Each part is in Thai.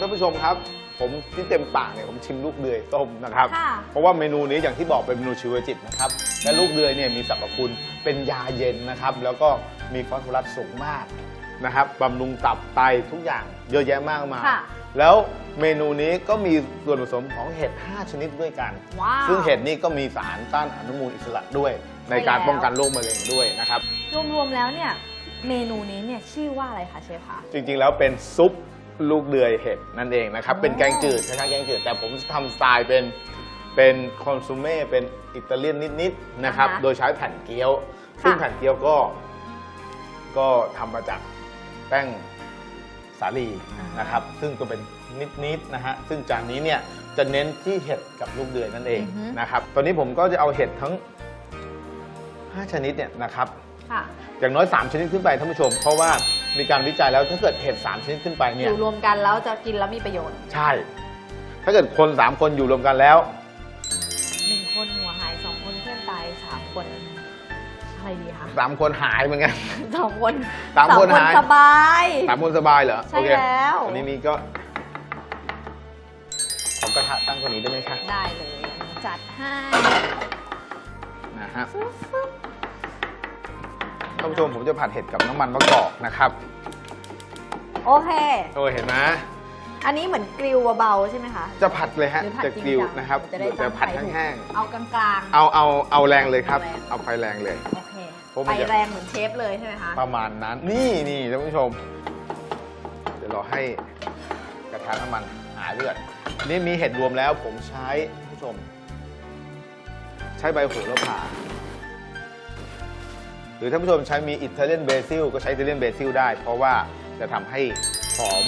ท่านผู้ชมครับ ผมที่เต็มปากเนี่ยผมชิมลูกเดือยต้มนะครับ ค่ะ เพราะว่าเมนูนี้อย่างที่บอกเป็นเมนูชีวจิตนะครับและลูกเดือยเนี่ยมีสรรพคุณเป็นยาเย็นนะครับ แล้วก็มีฟอสฟอรัสสูงมากนะครับบำรุงตับไตทุกอย่างเยอะแยะมากมายค่ะ แล้วเมนูนี้ก็มีส่วนผสมของเห็ด 5 ชนิดด้วยกัน ว้าว ซึ่งเห็ดนี่ก็มีสารต้านอนุมูลอิสระด้วย ในการใช่แล้ว ป้องกันโรคมะเร็งด้วยนะครับ รวมๆแล้วเนี่ย เมนูนี้เนี่ยชื่อว่าอะไรคะเชฟคะ จริงๆ แล้วเป็นซุป ลูกเดือยเห็ดนั่นเองนะครับอ๋อเป็นแกงจืดคล้ายๆแกงจืดแต่ผมทำสไตล์เป็นเป็นคอนซูเม่เป็นอิตาเลียนนิดๆนะครับ อ่าฮะโดยใช้แผ่นเกี๊ยว ซึ่งค่ะแผ่นเกี๊ยวก็ ก็ทำมาจากแป้งสาลีนะครับ ซึ่งก็เป็นนิดๆนะฮะซึ่งจานนี้เนี่ยจะเน้นที่เห็ดกับลูกเดือยนั่นเองนะครับ ตอนนี้ผมก็จะเอาเห็ดทั้ง 5 ชนิดเนี่ยนะครับ ค่ะ อย่างน้อย 3 ชนิดขึ้นไปท่านผู้ชม เพราะว่า มีการวิจัยแล้วถ้าเกิดเห็ด3ชนิดขึ้นไปอเนี่ยยู่รวมกันแล้วจะกินแล้วมีประโยชน์ใช่ ถ้าเกิดคน 3 คนอยู่รวมกันแล้ว หนึ่งคนหัวหายสองคนเพื่อนตายสามคนอะไรดีคะ 3 คนหายเหมือนกัน สองคนสามคนหาย สบาย3คนสบายเหรอใช่โอเคแล้ว อันนี้มีก็ขอกระทะตั้งตรงนี้ได้ไหมคะได้เลย จัดให้นะฮะ ฟึ๊บฟึ๊บ ท่านผู้ชมผมจะผัดเห็ดกับน้ำมันมะกอกนะครับโอเค โอ้ยเห็นไหมอันนี้เหมือนกริลเบาๆใช่ไหมคะ จะผัดเลยฮะหรือผัดจะจริงกริวจังนะครับจะได้จะผัดตั้งไฟถูกแห้งเอากลางๆเอาเอาเอาแรงเลยครับ เอาแรงเอาไฟแรงเลยๆโอเคเพราะมัไปนจะ แรงเหมือนเชฟเลยใช่ไหมคะ ประมาณนั้นนี่นี่ท่านผู้ชม เดี๋ยวเราให้กระทะน้ำมันหายเลือดนี่มีเห็ดรวมแล้วผมใช้ท่านผู้ชม ใช้ใบโหระพา หรือท่านผู้ชมใช้มีอิตาเลียนเบซิลก็ใช้อิตาเลียนเบซิลได้ เพราะว่าจะทำให้หอม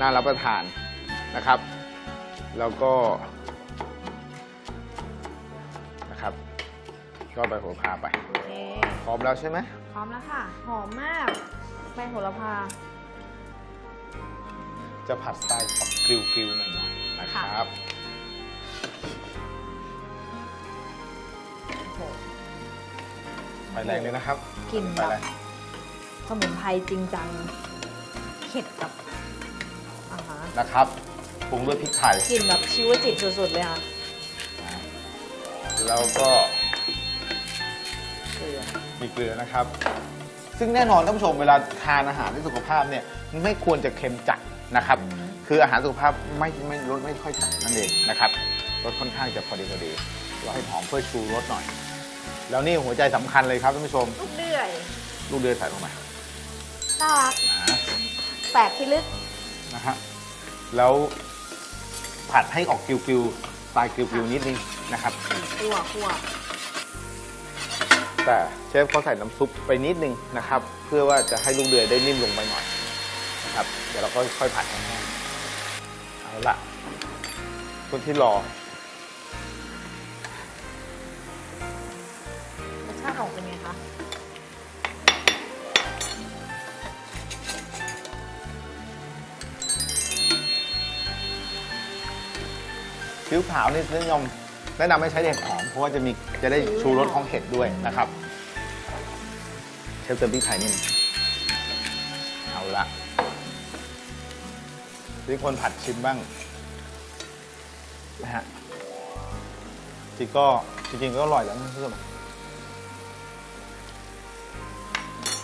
น่ารับประทานนะครับ แล้วก็นะครับ ก็ใบโหระพาไปโอเคพร้อมแล้วใช่ไหมพร้อมแล้วค่ะ หอมมากใบโหระพา จะผัดสไตล์ออกกริวๆหน่อยๆนะครับ ไฟแรงเลยนะครับกลิ่นไฟแบบแรงสมุนไพรจริงจังเผ็ดกับอ่าฮะนะครับปรุงด้วยพริกไทยกลิ่นแบบชีวจิตสุดๆเลยค่ะแล้วก็เกลือมีเกลือนะครับ ซึ่งแน่นอนท่านผู้ชมเวลาทานอาหารที่สุขภาพเนี่ยไม่ควรจะเค็มจัดนะครับอืมคืออาหารสุขภาพไม่ไม่รสไม่ค่อยจัดนั่นเองนะครับรสค่อนข้างจะพอดีพอดีเราให้หอมเพื่อชูรสหน่อย แล้วนี่หัวใจสำคัญเลยครับท่านผู้ชม ลูกเดือยลูกเดือยใส่ลงไปน่ารักนะแปลกพิลึกนะฮะแล้วผัดให้ออกกริวๆสไตล์กริวๆนิดนึงนะครับคั่วคั่วแต่เชฟเขาใส่น้ำซุปไปนิดนึงนะครับ เพื่อว่าจะให้ลูกเดือยได้นิ่มลงไปหน่อยนะครับ เดี๋ยวเราก็ค่อยผัดแห้งๆเอาละคนที่รอ ผิวขาวนี่นิยมแนะนำให้ใช้เห็ดหอมเพราะว่าจะมีจะได้ชูรสของเห็ดด้วยนะครับ เชฟเติมพริกไทยนิดนึงเอาละที่คนผัดชิมบ้างนะฮะจริงก็จริงๆก็อร่อยแล้วนะเพื่อน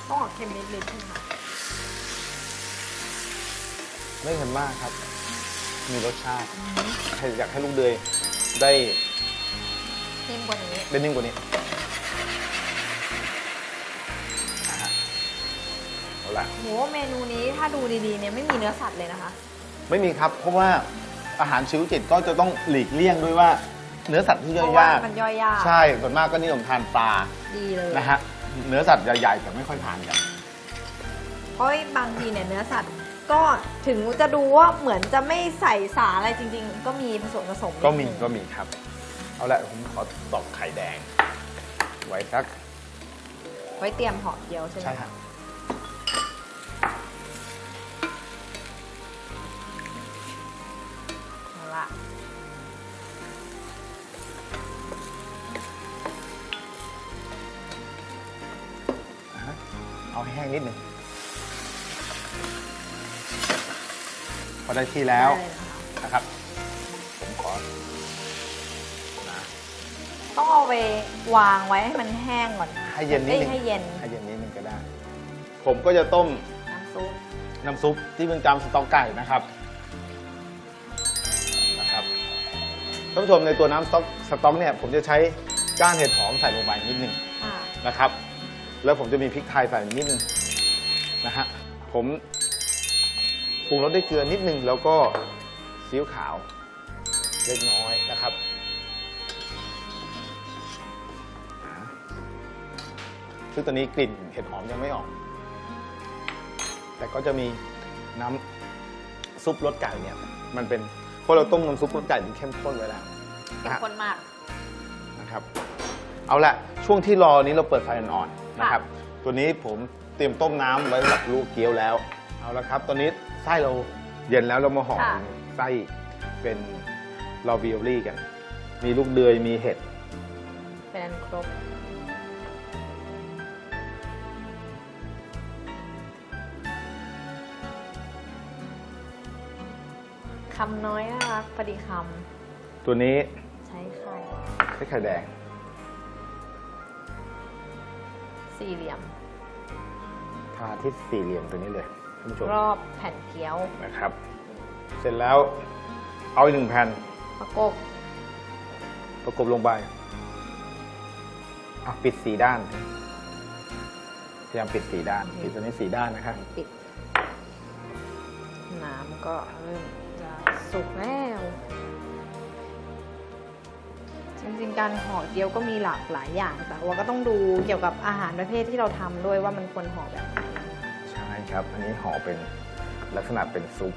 ต้องออกเค็มนิดๆใช่ไหมคะไม่เค็มมากครับ มีรสชาติให้อยากให้ลูกเดือยได้นิ่มกว่านี้ได้นิ่มกว่านี้อ่าฮะเอาละโหเมนูนี้ถ้าดูดีๆเนี่ยไม่มีเนื้อสัตว์เลยนะคะ ไม่มีครับ เพราะว่าอาหารชีวจิตก็จะต้องหลีกเลี่ยงด้วยว่า เนื้อสัตว์ที่ย่อยเพราะว่ายากมันย่อยยากใช่ส่วนมากก็นิยมทานปลาดีเลยนะฮะเนื้อสัตว์ใหญ่ๆแต่ไม่ค่อยทานกันเพราะบางทีเนี่ยเนื้อสัตว์ ก็ถึงจะดูว่าเหมือนจะไม่ใส่สารอะไรจริง ๆ ก็มีผสมผสมก็มีนิดนึงก็มีครับ เอาละผมขอตอกไข่แดง ไว้สัก ไว้เตรียมห่อเกี๊ยวใช่ไหมใช่ฮะเอาละอ่าฮะเอาให้แห้งนิดหนึ่ง ออได้ที่แล้วได้เลยนะคะนะครับ ผมขอนะต้องเอาไปวางไว้ให้มันแห้งก่อนให้เย็นนิดนึงอ้ให้เย็นให้เย็นนิดนึงก็ได้ ผมก็จะต้มน้ำซุปน้ำซุปที่เป็นจำสต๊อกไก่นะครับนะครับท่านผู้ชมในตัวน้ำสต๊อกสต๊อกเนี่ยผมจะใช้ก้านเห็ดหอมใส่ลงไปนิดนึงอ่านะครับ แล้วผมจะมีพริกไทยใส่นิดนึงนะฮะผม ปรุงรสด้วยเกลือนิดนึงแล้วก็ซีอิ๊วขาวเล็กน้อยนะครับอ่าซึ่งตอนนี้กลิ่นเห็ดหอมยังไม่ออก แต่ก็จะมีน้ำซุปรสไก่เนี่ย มันเป็นเพราะเราต้มน้ำซุปรสไก่ที่เข้มข้นไว้แล้วเข้มนะฮะข้นมากนะครับ เอาละช่วงที่รอนี้เราเปิดไฟอ่อนๆนะครับ ตัวนี้ผมเตรียมต้มน้ำไว้สำหรับลูกเกี๊ยวแล้ว เอาละครับ ตอนนี้ไส้เราเย็นแล้วเรามาห่อค่ะ ไส้เป็นลาวิโอลี่กัน มีลูกเดือยมีเห็ด เป็นอันครบ คำน้อยน่ารักพอดีคตัวนี้ำ ใช้ไข่ใช้ไข่แดง สี่เหลี่ยม ทาที่สี่เหลี่ยมตัวนี้เลย ท่านผู้ชมรอบแผ่นเกี๊ยวนะครับ เสร็จแล้วเอาอีกหนึ่งแผ่นประกบประกบลงไปอะปิดสีด้านพยายามปิดสีด้านปิดตัวนี้สีด้านนะครับปิดน้ำก็เริ่มจะสุกแล้ว จริงๆ การห่อเกี๊ยวก็มีหลากหลายอย่าง แต่ว่าก็ต้องดูเกี่ยวกับอาหารประเภทที่เราทำด้วยว่ามันควรห่อแบบไหนใช่ ครับ อันนี้ห่อเป็นลักษณะเป็นซุป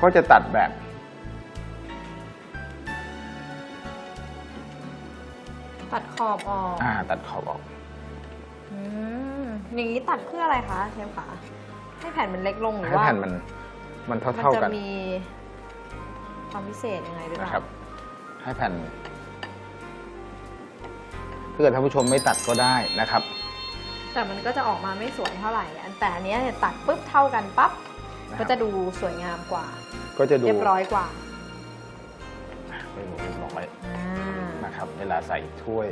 ก็จะตัดแบบ ตัดขอบออกอ่า ตัดขอบออกอืมอย่างนี้ตัดเพื่ออะไรคะเชฟคะให้แผ่นมันเล็กลงหรือให้ว่าแผ่นมัน มันมันเท่าจะๆกันมีความพิเศษยังไงหรือเปนะล่าครับ ให้แผ่นถ้าเกิดท่านผู้ชมไม่ตัดก็ได้นะครับ แต่มันก็จะออกมาไม่สวยเท่าไหร่อันแต่อันเนี้ยเนี่ยตัดปุ๊บเท่ากันปั๊บนะครับก็จะดูสวยงามกว่า ก็จะดูเรียบร้อยกว่าไม่หมดเรียบร้อยอ่านะครับ เวลาใส่ถ้วย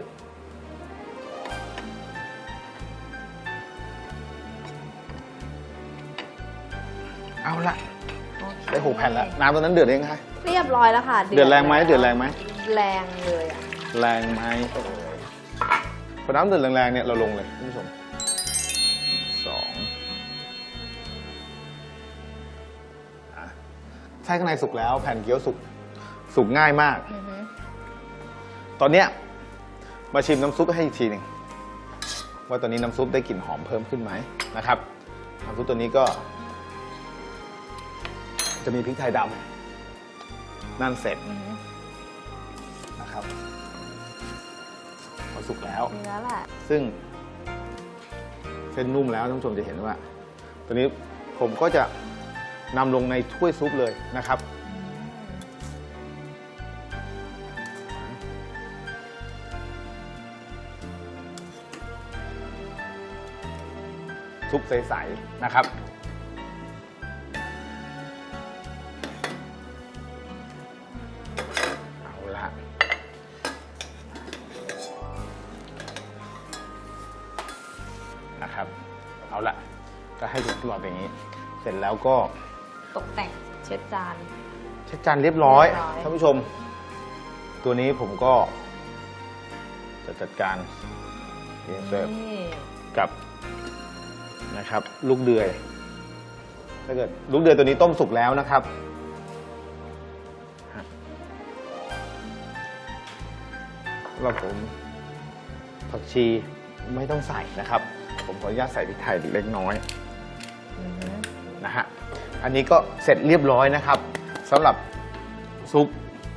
เอาละโอเคได้หกแผ่นแล้วน้ำตัวนั้นเดือดยังคะเรียบร้อยแล้วค่ะ เดือดแรงไหมล้วเดือดแรงไหมแรงเลยอะแรงไหมเออพอน้ำเดือดแรงๆเนี่ยเราลงเลยท่านผู้ชม ไส้ข้างในสุกแล้ว แผ่นเกี๊ยวสุกสุกง่ายมาก อือฮึตอนเนี้ยมาชิมน้ำซุปให้อีกทีหนึ่งว่าตอนนี้น้ำซุปได้กลิ่นหอมเพิ่มขึ้นไหมนะครับน้ำซุปตัวนี้ก็ จะมีพริกไทยดำนั่นเสร็จอือฮึนะครับพอสุกแล้ว เนื้อแหละซึ่งเส้นนุ่มแล้วท่านผู้ชมจะเห็นว่า ตัวนี้ผมก็จะ นำลงในถ้วยซุปเลยนะครับ ซุปใส ๆ นะครับเอาละนะครับ เอาละก็ให้ถึงหลอดอย่างนี้ เสร็จแล้วก็ ตกแต่งเช็ดจาน เช็ดจานเรียบร้อยเรียบร้อย ท่านผู้ชม ตัวนี้ผมก็ จะจัดการเรียงเสิร์ฟ นี่กับนะครับ ลูกเดือย ถ้าเกิดลูกเดือยตัวนี้ต้มสุกแล้วนะครับฮะแล้วผมผักชีไม่ต้องใส่นะครับ ผมขออนุญาตใส่พริกไทยเล็กน้อยอือฮึนะฮะ อันนี้ก็เสร็จเรียบร้อยนะครับสำหรับซุป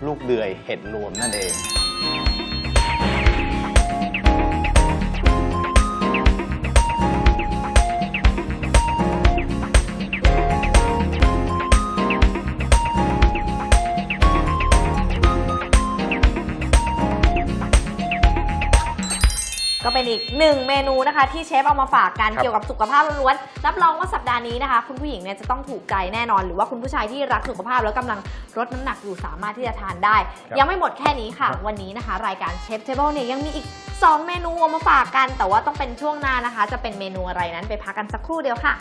ลูกเดือยเห็ดรวมนั่นเอง ก็เป็นอีกหนึ่งเมนูนะคะ ที่เชฟเอามาฝากกันครับ เกี่ยวกับสุขภาพล้วนๆรับรองว่าสัปดาห์นี้นะคะ คุณผู้หญิงเนี่ยจะต้องถูกใจแน่นอน หรือว่าคุณผู้ชายที่รักสุขภาพแล้วกำลังลดน้ำหนักอยู่สามารถที่จะทานได้ครับยังไม่หมดแค่นี้ค่ะครับวันนี้นะคะ รายการเชฟเทเบิลเนี่ยยังมีอีก 2 เมนูเอามาฝากกัน แต่ว่าต้องเป็นช่วงหน้านะคะ จะเป็นเมนูอะไรนั้นไปพักกันสักครู่เดียวค่ะ